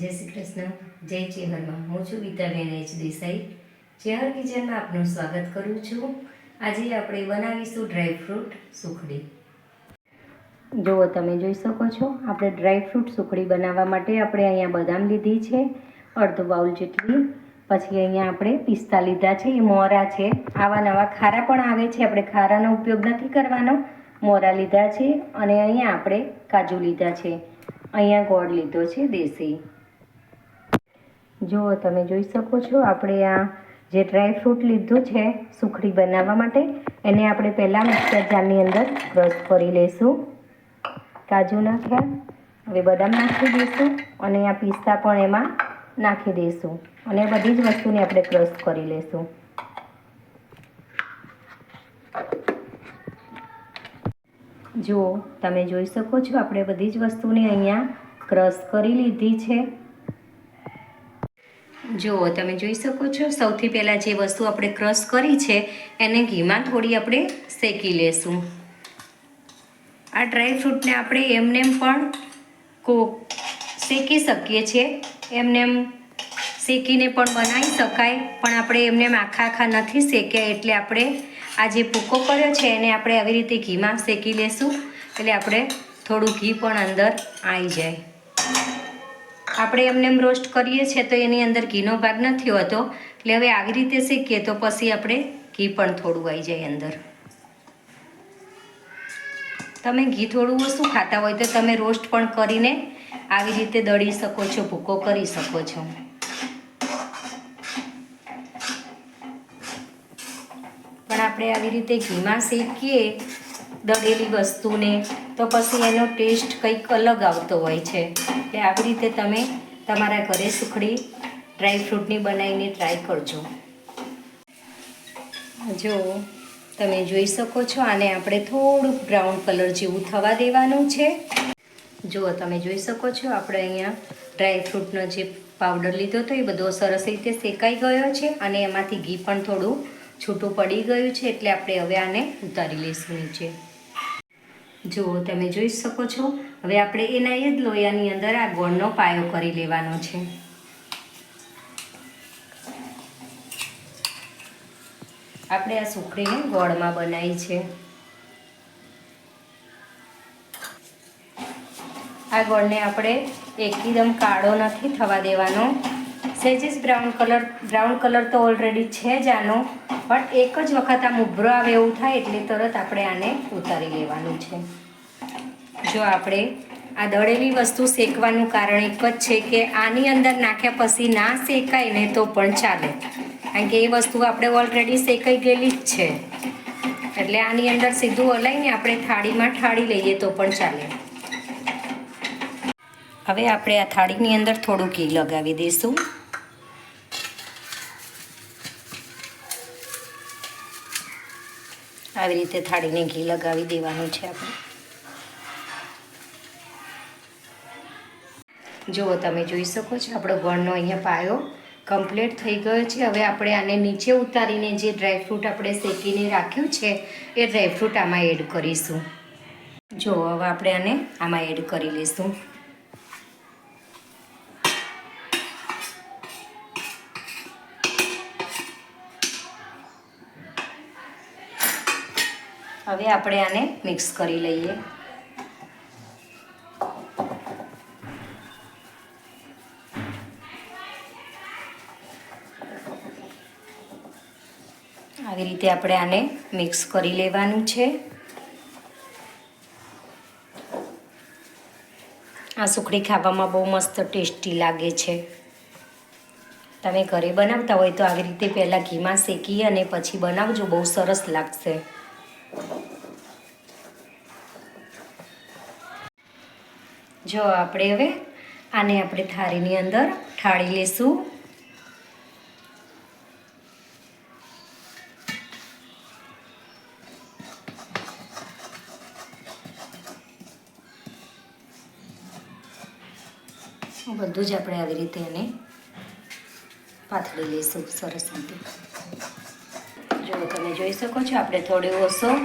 જય શ્રી કૃષ્ણ. જય ચેહરમાં હું છું ગીતાબેન એચ દેસાઈ. ચેહર કિચનમાં આપનું સ્વાગત કરું છું. આજે આપણે બનાવીશું ડ્રાયફ્રૂટ સુખડી. જુઓ, તમે જોઈ શકો છો, આપણે ડ્રાયફ્રૂટ સુખડી બનાવવા માટે આપણે અહીંયા બદામ લીધી છે, અડધો બાઉલ જેટલી પછી અહીંયા આપણે પિસ્તા લીધા છે, એ મોરા છે. આવા નવા ખારા પણ આવે છે, આપણે ખારાનો ઉપયોગ નથી કરવાનો. મોરા લીધા છે અને અહીંયા આપણે કાજુ લીધા છે. અહીંયા ગોળ લીધો છે દેશી. જુઓ તમે જોઈ શકો છો, આપણે આ જે ડ્રાયફ્રૂટ લીધું છે, સુખડી બનાવવા માટે, એને આપણે પહેલાં મિક્સર જારની અંદર ક્રશ કરી લઈશું. કાજુ નાખ્યા, હવે બદામ નાખી દઈશું અને આ પિસ્તા પણ એમાં નાખી દઈશું અને બધી જ વસ્તુને આપણે ક્રશ કરી લઈશું. જુઓ તમે જોઈ શકો છો, આપણે બધી જ વસ્તુને અહીંયા ક્રશ કરી લીધી છે. જુઓ, તમે જોઈ શકો છો, સૌથી પહેલાં જે વસ્તુ આપણે ક્રશ કરી છે, એને ઘીમાં થોડી આપણે શેકી લેશું. આ ડ્રાયફ્રૂટને આપણે એમનેમ પણ કો શેકી શકીએ છીએ. એમનેમ શેકીને પણ બનાવી શકાય, પણ આપણે એમનેમ આખા આખા નથી શેક્યા, એટલે આપણે આ જે ભૂકો કર્યો છે, એને આપણે આવી રીતે ઘીમાં શેકી લેશું, એટલે આપણે થોડું ઘી પણ અંદર આવી જાય. આપણે એમને એમ રોસ્ટ કરીએ છીએ તો એની અંદર ઘીનો ભાગ નથી હોતો. એટલે હવે આવી રીતે શીખીએ તો પછી આપણે ઘી પણ થોડું આવી જાય અંદર. તમે ઘી થોડું ઓછું ખાતા હોય તો તમે રોસ્ટ પણ કરીને આવી રીતે દળી શકો છો, ભૂકો કરી શકો છો. પણ આપણે આવી રીતે ઘીમાં શેકીએ દળેલી વસ્તુને તો પછી એનો ટેસ્ટ કંઈક અલગ આવતો હોય છે. એટલે આવી રીતે તમે તમારા ઘરે સુખડી ડ્રાયફ્રૂટની બનાવીને ટ્રાય કરજો. જો તમે જોઈ શકો છો, આને આપણે થોડુંક બ્રાઉન કલર જેવું થવા દેવાનું છે. જો તમે જોઈ શકો છો, આપણે અહીંયા ડ્રાયફ્રૂટનો જે પાવડર લીધો હતો, એ બધો સરસ રીતે શેકાઈ ગયો છે અને એમાંથી ઘી પણ થોડું છૂટું પડી ગયું છે, એટલે આપણે હવે આને ઉતારી લઈશું નીચે. જુઓ તમે જોઈ શકો છો, હવે આપણે એના એ જ લોયાની અંદર આ ગોળનો પાયો કરી લેવાનો છે. આપણે આ સુખડીને ગોળમાં બનાવી છે. આ ગોળને આપણે એકદમ કાળો નથી થવા દેવાનો. સેજીસ બ્રાઉન કલર બ્રાઉન કલર તો ઓલરેડી છે જ આનો પણ એક જ વખત આમ ઉભરો આવે એવું થાય એટલે તરત આપણે આને ઉતારી લેવાનું છે. જો આપણે આ દળેલી વસ્તુ શેકવાનું કારણ એક જ છે કે આની અંદર નાખ્યા પછી ના શેકાય ને તો પણ ચાલે. કારણ કે એ વસ્તુ આપણે ઓલરેડી શેકાઈ ગયેલી જ છે. એટલે આની અંદર સીધું અલાઈને આપણે થાળીમાં ઠાળી લઈએ તો પણ ચાલે. હવે આપણે આ થાળીની અંદર થોડું ઘી લગાવી દઈશું. આવી રીતે થાળીને ઘી લગાવી દેવાનું છે આપણે. જુઓ તમે જોઈ શકો છો આપણો ગોળનો અહીંયા પાયો કમ્પ્લીટ થઈ ગયો છે. હવે આપણે આને નીચે ઉતારીને જે ડ્રાયફ્રૂટ આપણે શેકીને રાખ્યું છે, એ ડ્રાયફ્રૂટ આમાં એડ કરીશું. જુઓ, હવે આપણે આને આમાં એડ કરી લઈશું. હવે આપણે આને મિક્સ કરી લઈએ. આવી રીતે આપણે આને મિક્સ કરી લેવાનું છે. આ સુખડી ખાવામાં બહુ મસ્ત ટેસ્ટી લાગે છે. તમે ઘરે બનાવતા હોય તો આવી રીતે પહેલાં ઘીમાં શેકી અને પછી બનાવજો, બહુ સરસ લાગશે. જો આપણે હવે આને આપણે થાળીની અંદર ઠાળી લેશું. બધું જ આપણે આવી રીતે એને પાથરી લઈશું. સરસ રીતે. જો તમે જોઈ શકો છો, આપણે થોડું ઓછો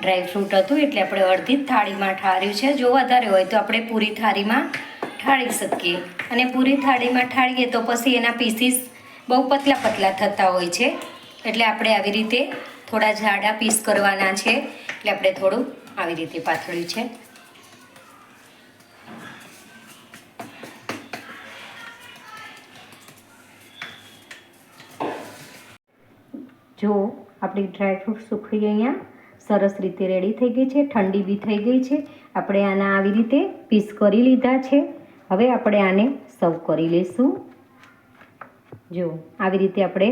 ડ્રાયફ્રૂટ હતું, એટલે આપણે અડધી થાળીમાં ઠાર્યું છે. જો વધારે હોય તો આપણે પૂરી થાળીમાં ઠાળી શકીએ. અને પૂરી થાળીમાં ઠાળીએ તો પછી એના પીસીસ બહુ પતલા પતલા થતા હોય છે. એટલે આપણે આવી રીતે થોડા જાડા પીસ કરવાના છે. એટલે આપણે થોડું આવી રીતે પાથળ્યું છે. જો આપણી ડ્રાયફ્રૂટ સુખડી અહીંયા સરસ રીતે રેડી થઈ ગઈ છે, ઠંડી બી થઈ ગઈ છે. આપણે આના આવી રીતે પીસ કરી લીધા છે. હવે આપણે આને સર્વ કરી લઈશું. જો આવી રીતે આપણે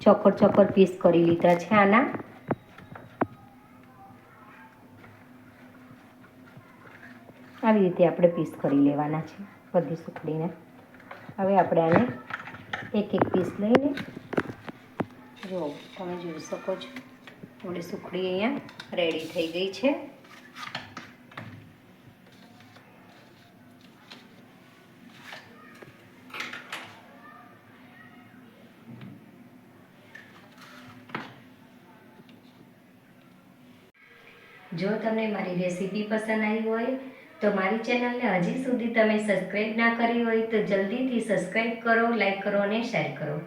ચોકર ચોકર પીસ કરી લીધા છે આના. આવી રીતે આપણે પીસ કરી લેવાના છે, બધી સુખડીને. હવે આપણે આને એક એક પીસ લઈને જો, તમે જોઈ શકો છો. આપણી સુખડી અહીંયા રેડી થઈ ગઈ છે. જો તમને મારી રેસીપી પસંદ આવી હોય, તો મારી ચેનલને હજી સુધી તમે સબસ્ક્રાઈબ ના કરી હોય, તો જલ્દીથી સબસ્ક્રાઈબ કરો લાઈક કરો અને શેર કરો.